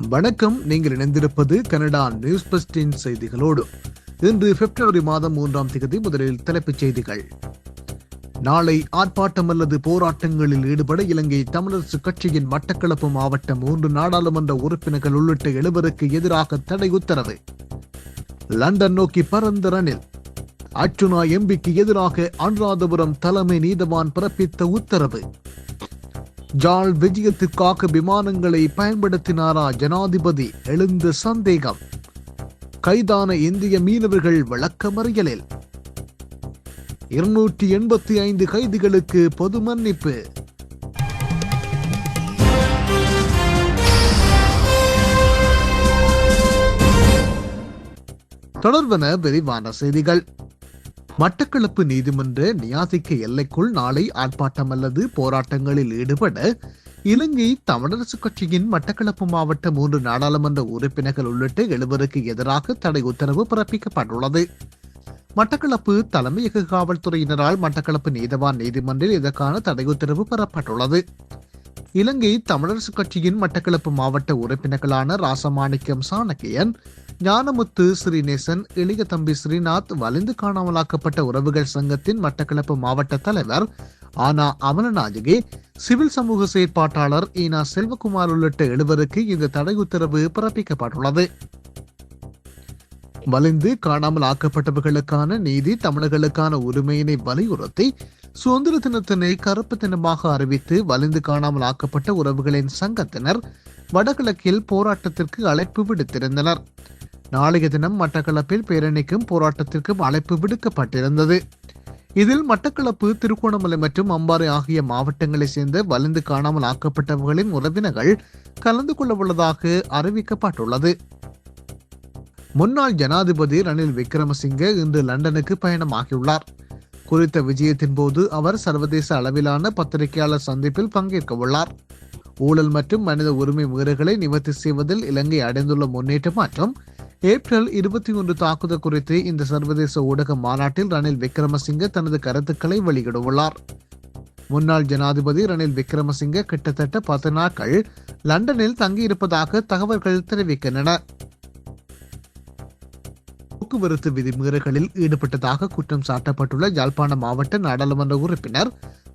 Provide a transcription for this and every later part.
வணக்கம். நீங்கள் இணைந்திருப்பது கனடா நியூஸ் பஸ்டின் செய்திகளோடு. இன்று பிப்ரவரி மாதம் மூன்றாம் தேதி முதலில் தலைப்புச் செய்திகள். நாளை ஆர்ப்பாட்டம் அல்லது போராட்டங்களில் ஈடுபட இலங்கை தமிழரசு கட்சியின் மட்டக்களப்பு மாவட்ட மூன்று நாடாளுமன்ற உறுப்பினர்கள் உள்ளிட்ட எழுவருக்கு எதிராக தடை உத்தரவு. லண்டன் நோக்கி பறந்த ரணில். அர்ச்சுனா எம்பிக்கு எதிராக அனுராதபுரம் தலைமை நீதவான் பிறப்பித்த உத்தரவு. ஜாழ் விஜயத்திற்காக விமானங்களை பயன்படுத்தினாரா ஜனாதிபதி? எழுந்த சந்தேகம். கைதான இந்திய மீனவர்கள் விளக்கமறியலில். இருநூற்றி எண்பத்தி ஐந்து கைதிகளுக்கு பொது மன்னிப்பு. தொடர்பன விரிவான செய்திகள். மட்டக்களப்பு நீதிமன்ற நியாசிக்க எல்லைக்குள் நாளை ஆர்ப்பாட்டம் அல்லது போராட்டங்களில் ஈடுபட இலங்கை தமிழரசு கட்சியின் மட்டக்களப்பு மாவட்ட மூன்று நாடாளுமன்ற உறுப்பினர்கள் உள்ளிட்ட எழுவருக்கு எதிராக தடை உத்தரவு பிறப்பிக்கப்பட்டுள்ளது. மட்டக்களப்பு தலைமையக காவல்துறையினரால் மட்டக்களப்பு நீதவான் நீதிமன்றில் இதற்கான தடை உத்தரவு பெறப்பட்டுள்ளது. இலங்கை தமிழரசு கட்சியின் மட்டக்களப்பு மாவட்ட உறுப்பினர்களான ராசமாணிக்கம் சாணக்கியன் ஞானமுத்து ஸ்ரீநேசன் இளைய தம்பி ஸ்ரீநாத் வலிந்து காணாமலாக்கப்பட்ட உறவுகள் சங்கத்தின் மட்டக்களப்பு மாவட்ட தலைவர் ஆனா அமலநாயகி சிவில் சமூக செயற்பாட்டாளர் ஈனா செல்வகுமார் உள்ளிட்ட எழுவருக்கு இந்த தடை உத்தரவு பிறப்பிக்கப்பட்டுள்ளது. வலிந்து காணாமல் ஆக்கப்பட்டவர்களுக்கான நீதி தமிழர்களுக்கான உரிமையினை வலியுறுத்தி சுதந்திர தினத்தினை கருப்பு தினமாக அறிவித்து வலிந்து காணாமல் ஆக்கப்பட்ட உறவுகளின் சங்கத்தினர் வடகிழக்கில் போராட்டத்திற்கு அழைப்பு விடுத்திருந்தனர். நாளைய தினம் மட்டக்களப்பில் பேரணிக்கும் போராட்டத்திற்கும் அழைப்பு விடுக்கப்பட்டிருந்தது. இதில் மட்டக்களப்பு திருகோணமலை மற்றும் அம்பாறை ஆகிய மாவட்டங்களைச் சேர்ந்த வலிந்து காணாமல் ஆக்கப்பட்டவர்களின் உறவினர்கள் கலந்து கொள்ள உள்ளதாக அறிவிக்கப்பட்டுள்ளது. முன்னாள் ஜனாதிபதி ரணில் விக்ரமசிங்கே இன்று லண்டனுக்கு பயணமாகியுள்ளார். குறித்த விஜயத்தின் போது அவர் சர்வதேச அளவிலான பத்திரிகையாளர் சந்திப்பில் பங்கேற்க உள்ளார் ஊழல் மற்றும் மனித உரிமை மீறல்களை நிவர்த்தி செய்வதில் இலங்கை அடைந்துள்ள முன்னேற்றம் மற்றும் ஏப்ரல் இருபத்தி ஒன்று தாக்குதல் குறித்து இந்த சர்வதேச ஊடக மாநாட்டில் ரணில் விக்ரமசிங்க தனது கருத்துக்களை வெளியிடவுள்ளார். முன்னாள் ஜனாதிபதி ரணில் விக்ரமசிங்க கிட்டத்தட்ட பத்து நாட்கள் லண்டனில் தங்கியிருப்பதாக தகவல்கள் தெரிவிக்கின்றன. போக்குவரத்து விதிமீறல்களில் ஈடுபட்டதாக குற்றம் சாட்டப்பட்டுள்ள யாழ்ப்பாண மாவட்ட நாடாளுமன்ற உறுப்பினர்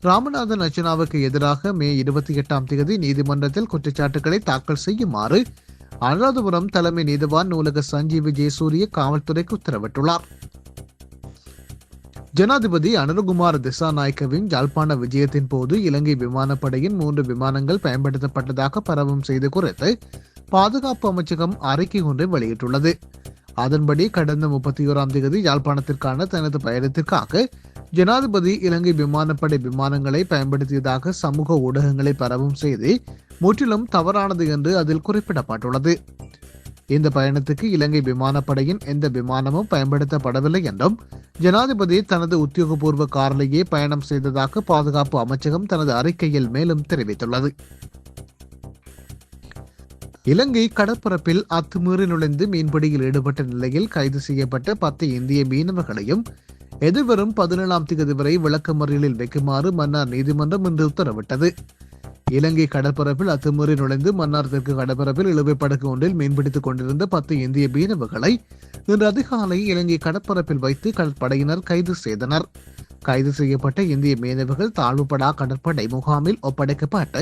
ராமநாதன் அர்ச்சனாவுக்கு எதிராக மே இருபத்தி எட்டாம் தேதி நீதிமன்றத்தில் குற்றச்சாட்டுகளை தாக்கல் செய்யுமாறு அனுராதபுரம் தலைமை நீதிவான் நூலக சஞ்சீவ் ஜெயசூரிய காவல்துறைக்கு உத்தரவிட்டுள்ளார். ஜனாதிபதி அனுரகுமார் திசாநாயக்கவின் யாழ்ப்பாண விஜயத்தின் போது இலங்கை விமானப்படையின் மூன்று விமானங்கள் பயன்படுத்தப்பட்டதாக பரவும் செய்தி குறித்து பாதுகாப்பு அமைச்சகம் அறிக்கை ஒன்றை வெளியிட்டுள்ளது. அதன்படி கடந்த முப்பத்தி ஓராம் தேதி யாழ்ப்பாணத்திற்கான தனது பயணத்திற்காக ஜனாதிபதி இலங்கை விமானப்படை விமானங்களை பயன்படுத்தியதாக சமூக ஊடகங்களை பரவும் செய்தி முற்றிலும் தவறானது என்று அதில் குறிப்பிடப்பட்டுள்ளது. இந்த பயணத்துக்கு இலங்கை விமானப்படையின் எந்த விமானமும் பயன்படுத்தப்படவில்லை என்றும் ஜனாதிபதி தனது உத்தியோகபூர்வ காரிலேயே பயணம் செய்ததாக பாதுகாப்பு அமைச்சகம் தனது அறிக்கையில் மேலும் தெரிவித்துள்ளது. இலங்கை கடற்பரப்பில் அத்துமீறி நுழைந்து மீன்பிடியில் ஈடுபட்ட நிலையில் கைது செய்யப்பட்ட பத்து இந்திய மீனவர்களையும் எதிர்வரும் பதினேழாம் தேதி வரை விளக்கமறியலில் வைக்குமாறு மன்னார் நீதிமன்றம் இன்று உத்தரவிட்டது. இலங்கை கடற்பரப்பில் அத்துமீறி நுழைந்து மன்னார் தெற்கு கடற்பரப்பில் இழுவை படகு ஒன்றில் மீன்பிடித்துக் கொண்டிருந்த பத்து இந்திய மீனவர்களை இன்று அதிகாலை இலங்கை கடற்பரப்பில் வைத்து கடற்படையினர் கைது செய்தனர். கைது செய்யப்பட்ட இந்திய மீனவர்கள் தாழ்வுபடா கடற்படை முகாமில் ஒப்படைக்கப்பட்டு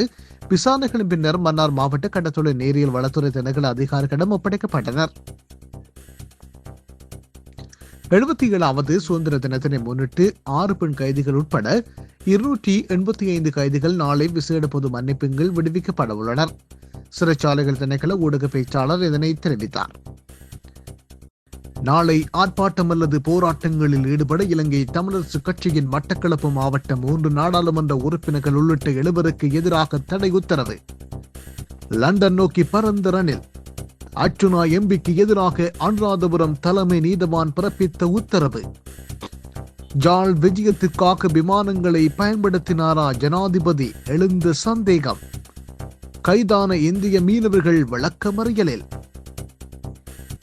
விசாரணைகளின் பின்னர் மன்னார் மாவட்ட கடற்தொழில் நேரியல் வளத்துறை திணைக்கள அதிகாரிகளிடம் ஒப்படைக்கப்பட்டனர். எழுபத்தி ஏழாவது சுதந்திர தினத்தினை முன்னிட்டு ஆறு பெண் கைதிகள் உட்பட இருநூற்றி எண்பத்தி ஐந்து கைதிகள் நாளை விசேட பொது மன்னிப்புகள் விடுவிக்கப்பட உள்ளனர். சிறைச்சாலைகள் திணைக்கள ஊடக பேச்சாளர் இதனை தெரிவித்தார். நாளை ஆர்ப்பாட்டம் அல்லது போராட்டங்களில் ஈடுபட இலங்கை தமிழரசு கட்சியின் மட்டக்களப்பு மாவட்டம் மூன்று நாடாளுமன்ற உறுப்பினர்கள் உள்ளிட்ட எழுவருக்கு எதிராக தடை உத்தரவு. லண்டன் நோக்கி பரந்த ரணில். அர்ச்சுனா எம்பிக்கு எதிராக அனுராதபுரம் தலைமை நீதவான் பிறப்பித்த உத்தரவு. ஜாழ் விஜயத்துக்காக விமானங்களை பயன்படுத்தினாரா ஜனாதிபதி? எழுந்த சந்தேகம். கைதான இந்திய மீனவர்கள் விளக்கமறியலில்.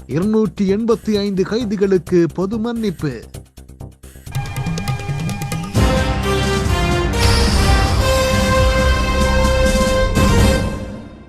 இருநூற்றி எண்பத்தி ஐந்து கைதிகளுக்கு பொது மன்னிப்பு.